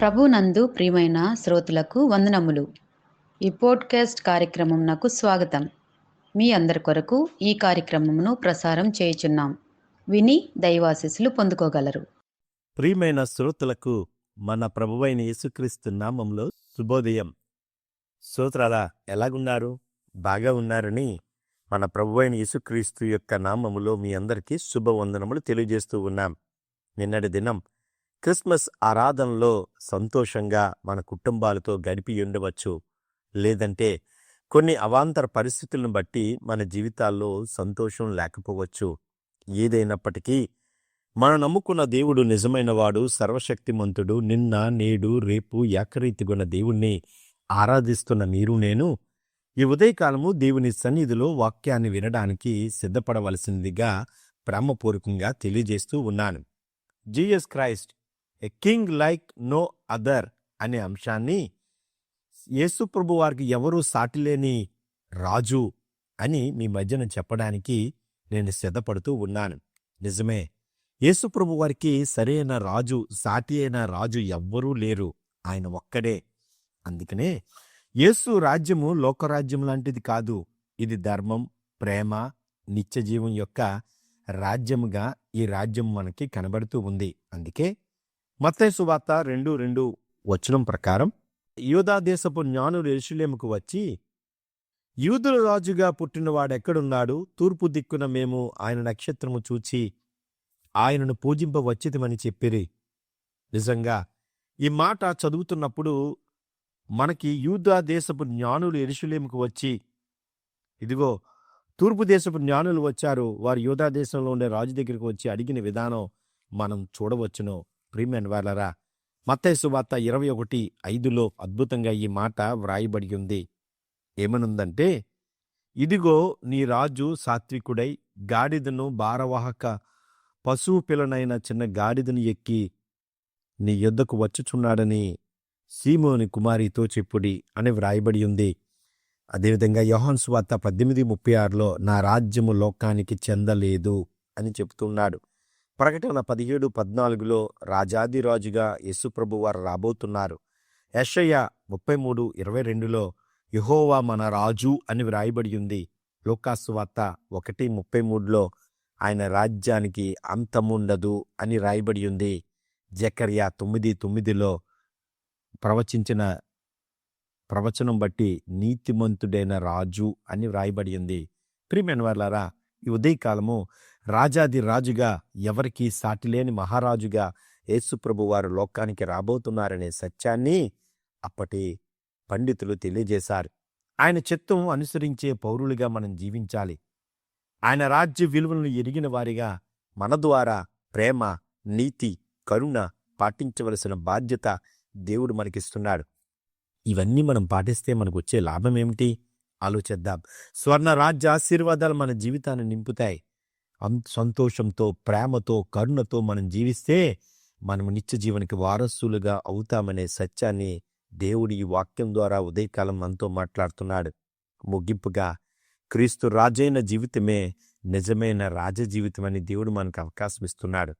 ప్రభునందు ప్రియమైన శ్రోతలకు వందనములు. ఈ పోడ్కాస్ట్ కార్యక్రమం నాకు స్వాగతం. మీ అందరి కొరకు ఈ కార్యక్రమమును ప్రసారం చేయుచున్నాం. విని దైవాశీస్సులు పొందుకోగలరు. ప్రియమైన శ్రోతలకు మన ప్రభువైన యేసుక్రీస్తు నామంలో శుభోదయం. శ్రోతలారా ఎలాగున్నారు? బాగా ఉన్నారని మన ప్రభువైన యేసుక్రీస్తు యొక్క నామములో మీ అందరికీ శుభవందనములు తెలియజేస్తూ ఉన్నాం. నిన్నటి దినం క్రిస్మస్ ఆరాధనలో సంతోషంగా మన కుటుంబాలతో గడిపి ఉండవచ్చు. లేదంటే కొన్ని అవాంతర పరిస్థితులను బట్టి మన జీవితాల్లో సంతోషం లేకపోవచ్చు. ఏదైనప్పటికీ మనం నమ్ముకున్న దేవుడు నిజమైనవాడు సర్వశక్తిమంతుడు నిన్న నేడు రేపు ఏకరీతిగున్న దేవుణ్ణి ఆరాధిస్తున్న మీరు నేను ఈ ఉదయకాలము దేవుని సన్నిధిలో వాక్యాన్ని వినడానికి సిద్ధపడవలసిందిగా ప్రేమపూర్వకంగా తెలియజేస్తూ ఉన్నాను. Jesus Christ a king like no other అనే అంశాన్ని యేసుప్రభు వారికి ఎవరూ సాటిలేని రాజు అని మీ మధ్యన చెప్పడానికి నేను సిద్ధపడుతూ ఉన్నాను. నిజమే యేసుప్రభు వారికి సరైన రాజు సాటి అయిన రాజు ఎవ్వరూ లేరు. ఆయన ఒక్కడే. అందుకనే యేసు రాజ్యము లోకరాజ్యం లాంటిది కాదు. ఇది ధర్మం ప్రేమ నిత్యజీవం యొక్క రాజ్యముగా ఈ రాజ్యం మనకి కనబడుతూ ఉంది. అందుకే మత్తయి సువార్త రెండు రెండు వచనం ప్రకారం యూదా దేశపు జ్ఞానులు ఎరుషులేముకు వచ్చి యూదుల రాజుగా పుట్టినవాడెక్కడున్నాడు తూర్పు దిక్కున మేము ఆయన నక్షత్రము చూచి ఆయనను పూజింపవచ్చితమని చెప్పిరి. నిజంగా ఈ మాట చదువుతున్నప్పుడు మనకి యూదా దేశపు జ్ఞానులు ఎరుషులేముకు వచ్చి ఇదిగో తూర్పు దేశపు జ్ఞానులు వచ్చారు వారు యూదా దేశంలో ఉండే రాజు దగ్గరికి వచ్చి అడిగిన విధానం మనం చూడవచ్చును. ప్రీమియన్ వాళ్ళరా మత్తేసు వార్త ఇరవై ఒకటి ఐదులో అద్భుతంగా ఈ మాట వ్రాయబడి ఉంది. ఏమనుందంటే ఇదిగో నీ రాజు సాత్వికుడై గాడిదను భారవాహక పశువు పిల్లనైన చిన్న గాడిదను ఎక్కి నీ యొద్దకు వచ్చుచున్నాడని సీమోని కుమారితో చెప్పుడి అని వ్రాయబడి ఉంది. అదేవిధంగా యోహన్సు వార్త పద్దెనిమిది ముప్పై ఆరులో నా రాజ్యము లోకానికి చెందలేదు అని చెబుతున్నాడు ప్రకటన పదిహేడు పద్నాలుగులో రాజాదిరాజుగా యేసుప్రభు వారు రాబోతున్నారు. యషయ్య ముప్పై మూడు ఇరవై రెండులో యహోవా మన రాజు అని వ్రాయబడి ఉంది. లోకాసువార్త ఒకటి ముప్పై మూడులో ఆయన రాజ్యానికి అంతముండదు అని రాయబడి ఉంది. జకర్యా తొమ్మిది తొమ్మిదిలో ప్రవచించిన ప్రవచనం బట్టి నీతిమంతుడైన రాజు అని వ్రాయబడి ఉంది. ప్రియమైన వాళ్ళారా ఈ ఉదయకాలము రాజాది రాజుగా ఎవరికీ సాటిలేని మహారాజుగా యేసుప్రభు వారు లోకానికి రాబోతున్నారనే సత్యాన్ని అప్పటి పండితులు తెలియజేశారు. ఆయన చిత్తం అనుసరించే పౌరులుగా మనం జీవించాలి. ఆయన రాజ్య విలువలను ఎరిగిన వారిగా మన ద్వారా ప్రేమ నీతి కరుణ పాటించవలసిన బాధ్యత దేవుడు మనకిస్తున్నాడు. ఇవన్నీ మనం పాటిస్తే మనకు వచ్చే లాభం ఏమిటి ఆలోచిద్దాం. స్వర్ణ రాజ్య ఆశీర్వాదాలు మన జీవితాన్ని నింపుతాయి. అం- సంతోషంతో ప్రేమతో కరుణతో మనం జీవిస్తే మనం నిత్య జీవనికి వారసులుగా అవుతామనే సత్యాన్ని దేవుడి ఈ వాక్యం ద్వారా ఉదయకాలం మనతో మాట్లాడుతున్నాడు. ముగింపుగా క్రీస్తు రాజైన జీవితమే నిజమైన రాజ జీవితం అని దేవుడు మనకు అవకాశం ఇస్తున్నాడు.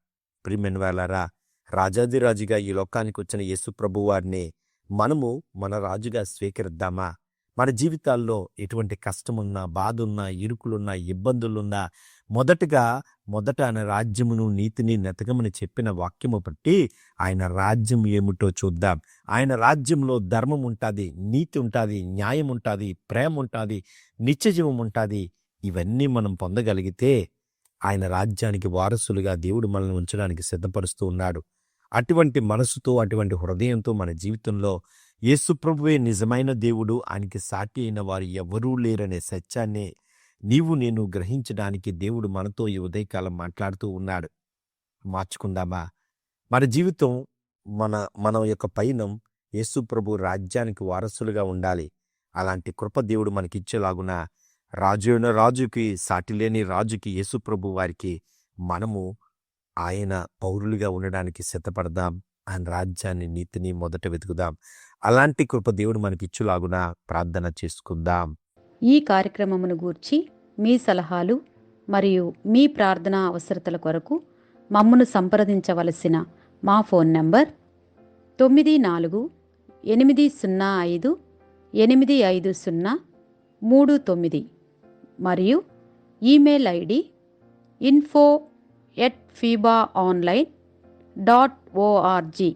ప్రిమెన్ వాళ్ళారా రాజాదిరాజుగా ఈ లోకానికి వచ్చిన యేసు ప్రభు వారిని మనము మన రాజుగా స్వీకరిద్దామా? మన జీవితాల్లో ఎటువంటి కష్టమున్నా బాధున్నా ఇరుకులున్నా ఇబ్బందులున్నా మొదటగా మొదట ఆయన రాజ్యమును నీతిని నెతకమని చెప్పిన వాక్యము బట్టి ఆయన రాజ్యం ఏమిటో చూద్దాం. ఆయన రాజ్యంలో ధర్మం ఉంటుంది నీతి ఉంటుంది న్యాయం ఉంటుంది ప్రేమ ఉంటుంది నిత్యజీవం ఉంటుంది. ఇవన్నీ మనం పొందగలిగితే ఆయన రాజ్యానికి వారసులుగా దేవుడు మనల్ని ఉంచడానికి సిద్ధపరుస్తూ ఉన్నాడు. అటువంటి మనసుతో అటువంటి హృదయంతో మన జీవితంలో యేసుప్రభువే నిజమైన దేవుడు. ఆయనకి సాటి అయిన వారు ఎవరూ లేరనే సత్యాన్ని నీవు నేను గ్రహించడానికి దేవుడు మనతో ఈ ఉదయకాలం మాట్లాడుతూ ఉన్నాడు. మార్చుకుందామా? మన జీవితం మన మన యొక్క పైనం యేసుప్రభు రాజ్యానికి వారసులుగా ఉండాలి. అలాంటి కృప దేవుడు మనకిచ్చేలాగున రాజు అయిన రాజుకి సాటిలేని రాజుకి యేసుప్రభు వారికి మనము ఆయన పౌరులుగా ఉండడానికి సిద్ధపడదాం. ఆయన రాజ్యాన్ని నీతిని మొదట వెతుకుదాం. అలాంటి కృప దేవుడు మనకిచ్చులాగున ప్రార్థన చేసుకుందాం. ఈ కార్యక్రమమును గూర్చి మీ సలహాలు మరియు మీ ప్రార్థనా అవసరతల కొరకు మమ్మను సంప్రదించవలసిన మా ఫోన్ నంబర్ తొమ్మిది నాలుగు ఎనిమిది సున్నా ఐదు ఎనిమిది ఐదు సున్నా మూడు తొమ్మిది మరియు email ID info at fiba online dot ORG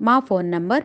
మా ఫోన్ నంబర్